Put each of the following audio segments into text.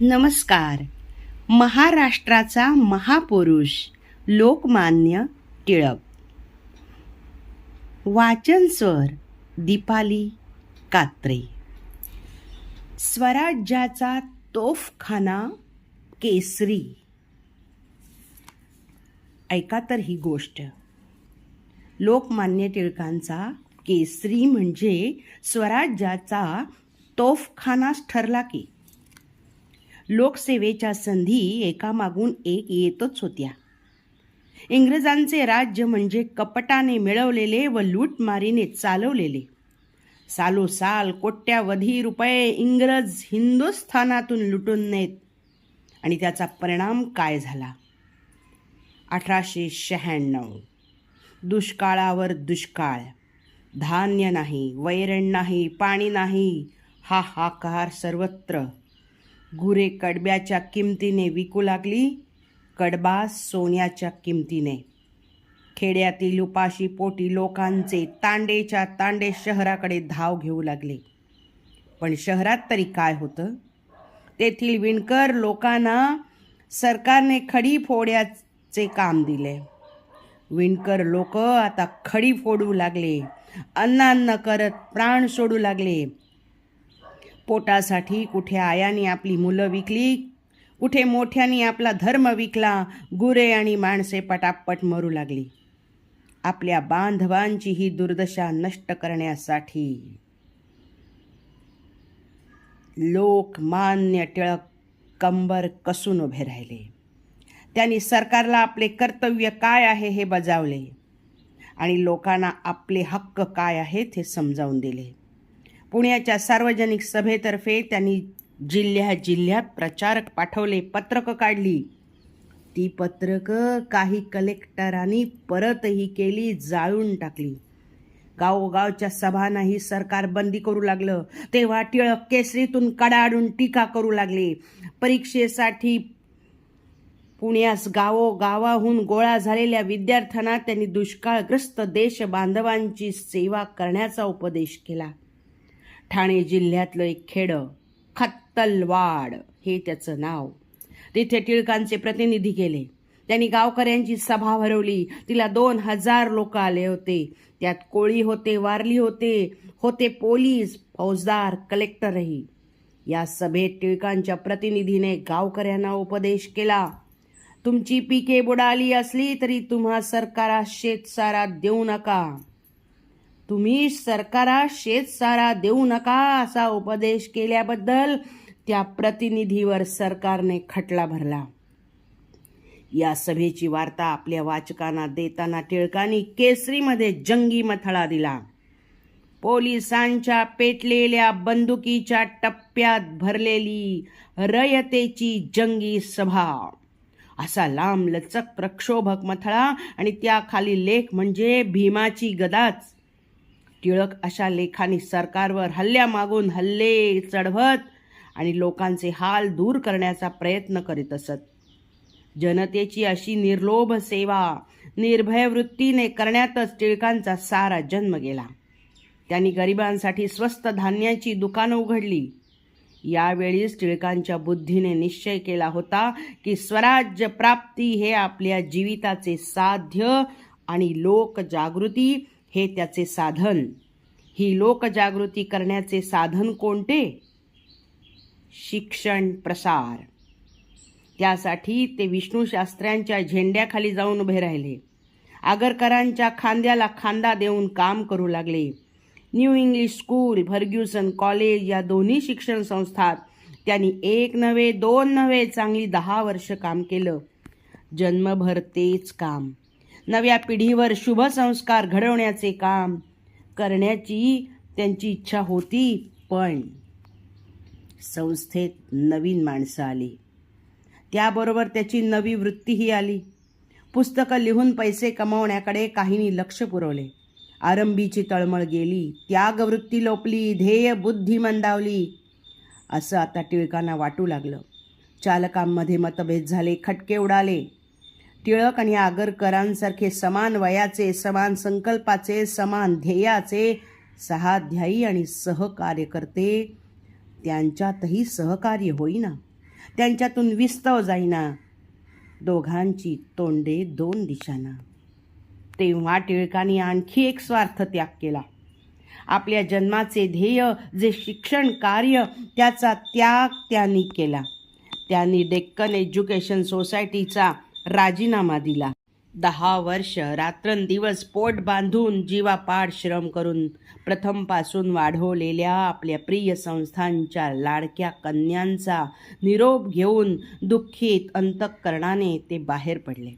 नमस्कार. महाराष्ट्राचा महापुरुष लोकमान्य टिळक. वाचन स्वर दीपाली कात्रे. स्वराज्याचा तोफखाना केसरी. ऐका तर ही गोष्ट. लोकमान्य टिळकांचा केसरी म्हणजे स्वराज्याचा तोफखानाच ठरला की. लोकसेवेच्या संधी एकामागून एक येतच होत्या. इंग्रजांचे राज्य म्हणजे कपटाने मिळवलेले व लूटमारीने चालवलेले. सालोसाल कोट्यावधी रुपये इंग्रज हिंदुस्थानातून लुटून नेत आणि त्याचा परिणाम काय झाला? अठराशे शहाण्णव. दुष्काळावर दुष्काळ. धान्य नाही वैरण नाही पाणी नाही हा हाकार सर्वत्र. गुरे कडब्याच्या किमतीने विकू लागली कडबा सोन्याच्या किमतीने. खेड्यातील उपाशी पोटी लोकांचे तांडेच्या तांडे शहराकडे धाव घेऊ लागले. पण शहरात तरी काय होतं? तेथील विणकर लोकांना सरकारने खडी फोड्याचे काम दिले. विणकर लोक आता खडी फोडू लागले अन्नान्न करत प्राण सोडू लागले. पोटासाठी कुठे आयाने आपली मुलं विकली कुठे मोठ्याने आपला धर्म विकला गुरे आणि माणसे पटापट मरू लागली. आपल्या बांधवांची ही दुर्दशा नष्ट करण्यासाठी लोकमान्य टिळक कंबर कसून उभे राहिले. त्यांनी सरकारला आपले कर्तव्य काय आहे हे बजावले आणि लोकांना आपले हक्क काय आहेत हे समजावून दिले. पुण्याच्या सार्वजनिक सभेतर्फे त्यांनी जिल्ह्या जिल्ह्यात प्रचारक पाठवले पत्रकं काढली. ती पत्रकं काही कलेक्टरांनी परतही केली जाळून टाकली. गावोगावच्या सभांनाही सरकार बंदी करू लागलं. तेव्हा टिळक केसरीतून कडाडून टीका करू लागले. परीक्षेसाठी पुण्यास गावोगावाहून गोळा झालेल्या विद्यार्थ्यांना त्यांनी दुष्काळग्रस्त देश बांधवांची सेवा करण्याचा उपदेश केला. ठाणे जिल्ह्यातलं एक खेडं खत्तलवाड हे त्याचं नाव. तिथे टिळकांचे प्रतिनिधी गेले. त्यांनी गावकऱ्यांची सभा भरवली. तिला दोन हजार लोक आले होते. त्यात कोळी होते वारली होते होते पोलीस फौजदार कलेक्टरही. या सभेत टिळकांच्या प्रतिनिधीने गावकऱ्यांना उपदेश केला. तुमची पिके बुडाली असली तरी तुम्हा सरकारा शेतसारा देऊ नका. तुम्ही सरकारा शेतसारा देऊ नका असा उपदेश केल्याबद्दल त्या प्रतिनिधीवर सरकारने खटला भरला. या सभेची वार्ता आपल्या वाचकांना देताना टिळकांनी केसरीमध्ये जंगी मथळा दिला. पोलिसांच्या पेटलेल्या बंदुकीच्या टप्प्यात भरलेली रयतेची जंगी सभा. असा लांब लचक प्रक्षोभक मथळा आणि त्याखाली लेख म्हणजे भीमाची गदाच. टिळक अशा लेखांनी सरकारवर हल्ल्या मागून हल्ले चढवत आणि लोकांचे हाल दूर करण्याचा प्रयत्न करीत असत. जनतेची अशी निर्लोभ सेवा निर्भय वृत्तीने करण्यातच टिळकांचा सारा जन्म गेला. त्यांनी गरिबांसाठी स्वस्त धान्याची दुकानं उघडली. यावेळीच टिळकांच्या बुद्धीने निश्चय केला होता की स्वराज्य प्राप्ती हे आपल्या जीविताचे साध्य आणि लोकजागृती हे त्याचे साधन. ही लोकजागृती करण्याचे साधन कोणते? शिक्षण प्रसार. त्यासाठी ते विष्णूशास्त्र्यांच्या झेंड्याखाली जाऊन उभे राहिले. आगरकरांच्या खांद्याला खांदा देऊन काम करू लागले. New English school Fergusson college या दोन्ही शिक्षण संस्थात त्यांनी एक नव्हे दोन नव्हे चांगली दहा वर्ष काम केलं. जन्मभर तेच काम. नव्या पिढीवर शुभ संस्कार घडवण्याचे काम करण्याची त्यांची इच्छा होती पण संस्थेत नवीन माणसं आली. त्याबरोबर त्याची नवी वृत्तीही आली. पुस्तकं लिहून पैसे कमावण्याकडे काहींनी लक्ष पुरवले. आरंभीची तळमळ गेली त्यागवृत्ती लोपली ध्येय बुद्धी मंदावली असं आता टिळकांना वाटू लागलं. चालकांमध्ये मतभेद झाले खटके उडाले. टिळक आणि आगरकरांसारखे समान वयाचे समान संकल्पाचे समान ध्येयाचे सहाध्यायी आणि सहकार्यकर्ते त्यांच्यातही सहकार्य होईना. त्यांच्यातून विस्तव जाईना. दोघांची तोंडे दोन दिशांना. तेव्हा टिळकांनी आणखी एक स्वार्थ त्याग केला. आपल्या जन्माचे ध्येय जे शिक्षण कार्य त्याचा त्याग त्यांनी केला. त्यांनी डेक्कन एज्युकेशन सोसायटीचा राजीनामा दिला. दहा वर्ष रात्रंदिवस पोट बांधून जीवापाड श्रम करून प्रथमपासून वाढवलेल्या आपल्या प्रिय संस्थांच्या लाडक्या कन्यांचा निरोप घेऊन दुःखीत अंतःकरणाने ते बाहेर पडले.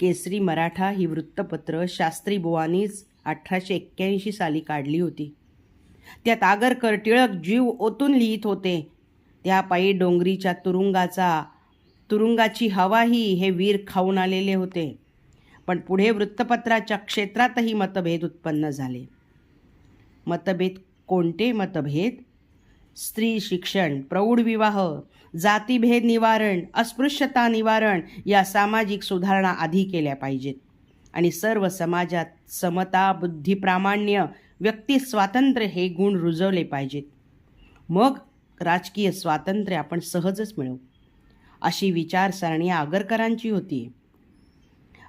केसरी मराठा ही वृत्तपत्र शास्त्री बुवानीच अठराशे एक्क्याऐंशी साली काढली होती. त्यात आगरकर टिळक जीव ओतून लिहित होते. त्या पायी डोंगरीच्या तुरुंगाचा तुरुंगाची हवाही हे वीर खाऊन आलेले होते. पण पुढे वृत्तपत्राच्या क्षेत्रातही मतभेद उत्पन्न झाले. मतभेद कोणते मतभेद? स्त्री शिक्षण प्रौढ विवाह जातीभेद निवारण अस्पृश्यता निवारण या सामाजिक सुधारणा आधी केल्या पाहिजेत. आणि सर्व समाजात समता बुद्धी प्रामाण्य व्यक्ती स्वातंत्र्य हे गुण रुजवले पाहिजेत. मग राजकीय स्वातंत्र्य आपण सहजच मिळवू. अशी विचारसरणी आगरकरांची होती.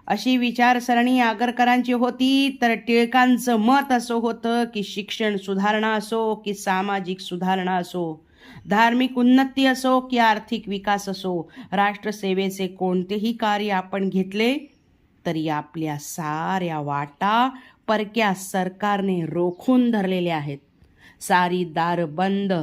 अशी विचारसरणी आगरकरांची होती तर टिळकांचं मत असं होतं की शिक्षण सुधारणा असो की सामाजिक सुधारणा असो धार्मिक उन्नती असो की आर्थिक विकास असो राष्ट्रसेवेचे कोणतेही कार्य आपण घेतले तरी आपल्या साऱ्या वाटा परक्या सरकारने रोखून धरलेल्या आहेत. सारी दार बंद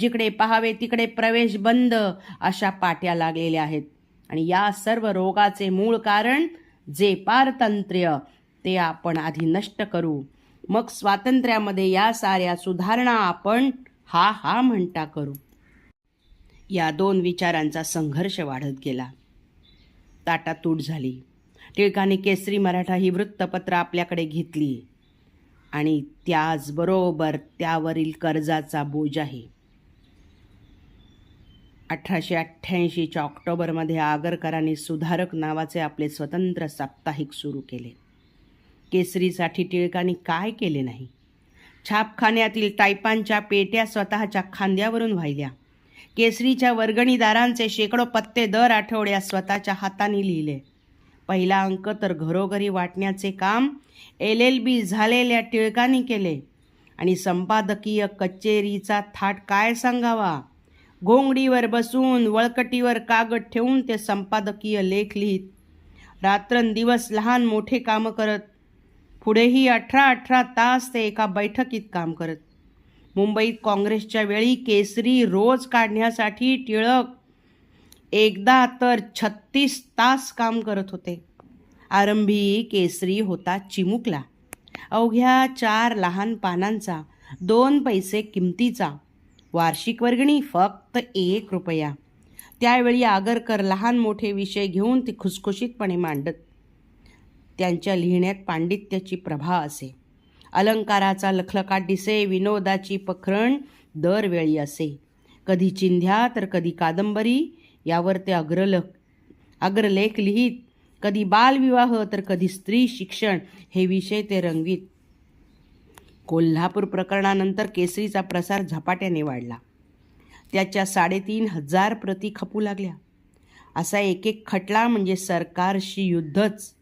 जिकडे पहावे तिकडे प्रवेश बंद अशा पाट्या लागलेल्या आहेत. आणि या सर्व रोगाचे मूळ कारण जे पारतंत्र्य ते आपण आधी नष्ट करू. मग स्वातंत्र्यामध्ये या साऱ्या सुधारणा आपण हा हा म्हणता करू. या दोन विचारांचा संघर्ष वाढत गेला. ताटातूट झाली. टिळकाने केसरी मराठा ही वृत्तपत्र आपल्याकडे घेतली. आणि त्याचबरोबर त्यावरील कर्जाचा बोजाही अठराशे अठ्ठ्याऐंशीच्या ऑक्टोबरमध्ये आगरकरांनी सुधारक नावाचे आपले स्वतंत्र साप्ताहिक सुरू केले. केसरीसाठी टिळकांनी काय केले नाही? छापखान्यातील टायपांच्या पेट्या स्वतःच्या खांद्यावरून वाहिल्या. केसरीच्या वर्गणीदारांचे शेकडो पत्ते दर आठवड्यात स्वतःच्या हाताने लिहिले. पहिला अंक तर घरोघरी वाटण्याचे काम एल एल बी झालेल्या टिळकांनी केले. आणि संपादकीय कचेरीचा थाट काय सांगावा? घोंगडीवर बसून वळकटीवर कागद ठेवून ते संपादकीय लेख लिहित. रात्रंदिवस लहान मोठे कामं करत. पुढेही अठरा अठरा तास ते एका बैठकीत काम करत. मुंबईत काँग्रेसच्या वेळी केसरी रोज काढण्यासाठी टिळक. एकदा तर छत्तीस तास काम करत होते. आरंभी केसरी होता चिमुकला. अवघ्या चार लहान पानांचा दोन पैसे किमतीचा वार्षिक वर्गणी फक्त एक रुपया. त्यावेळी आगरकर लहान मोठे विषय घेऊन ते खुसखुशीतपणे मांडत. त्यांच्या लिहिण्यात पांडित्याची प्रभा असे. अलंकाराचा लखलकाट दिसे विनोदाची पखरण दरवेळी असे. कधी चिंध्या तर कधी कादंबरी यावर ते अग्रलख अग्रलेख लिहित. कधी बालविवाह तर कधी स्त्री शिक्षण हे विषय ते रंगवीत कोल्हापूर प्रकरणानंतर केसरीचा प्रसार झपाट्याने वाढला. त्याच्या साडेतीन हजार प्रती खपू लागल्या. असा एक एक खटला म्हणजे सरकारशी युद्धच.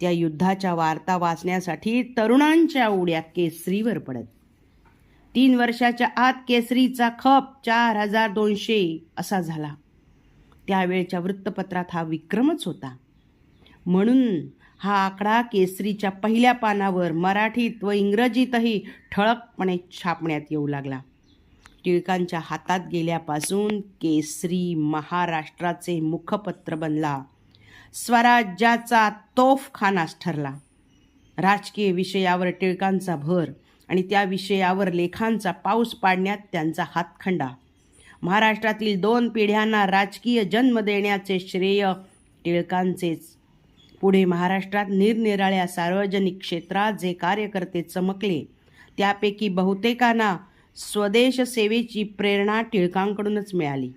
त्या युद्धाच्या वार्ता वाचण्यासाठी तरुणांच्या उड्या केसरीवर पडत. तीन वर्षाच्या आत केसरीचा खप चार हजार दोनशे असा झाला. त्यावेळच्या वृत्तपत्रात हा विक्रमच होता. म्हणून हा आकडा केसरीच्या पहिल्या पानावर मराठीत व इंग्रजीतही ठळकपणे छापण्यात येऊ लागला. टिळकांच्या हातात गेल्यापासून केसरी महाराष्ट्राचे मुखपत्र बनला. स्वराज्याचा तोफखानाच ठरला. राजकीय विषयावर टिळकांचा भर आणि त्या विषयावर लेखांचा पाऊस पाडण्यात त्यांचा हातखंडा. महाराष्ट्रातील दोन पिढ्यांना राजकीय जन्म देण्याचे श्रेय टिळकांचेच. पुढे महाराष्ट्रात निरनिराळ्या सार्वजनिक क्षेत्रात जे कार्यकर्ते चमकले त्यापैकी बहुतेकांना स्वदेश सेवेची प्रेरणा टिळकांकडूनच मिळाली.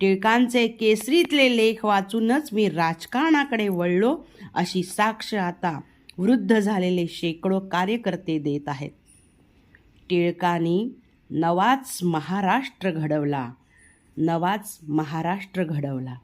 टिळकांचे केसरीतले लेख वाचूनच मी राजकारणाकडे वळलो अशी साक्ष आता वृद्ध झालेले शेकडो कार्यकर्ते देत आहेत. टिळकांनी नवाच महाराष्ट्र घडवला नवाच महाराष्ट्र घडवला.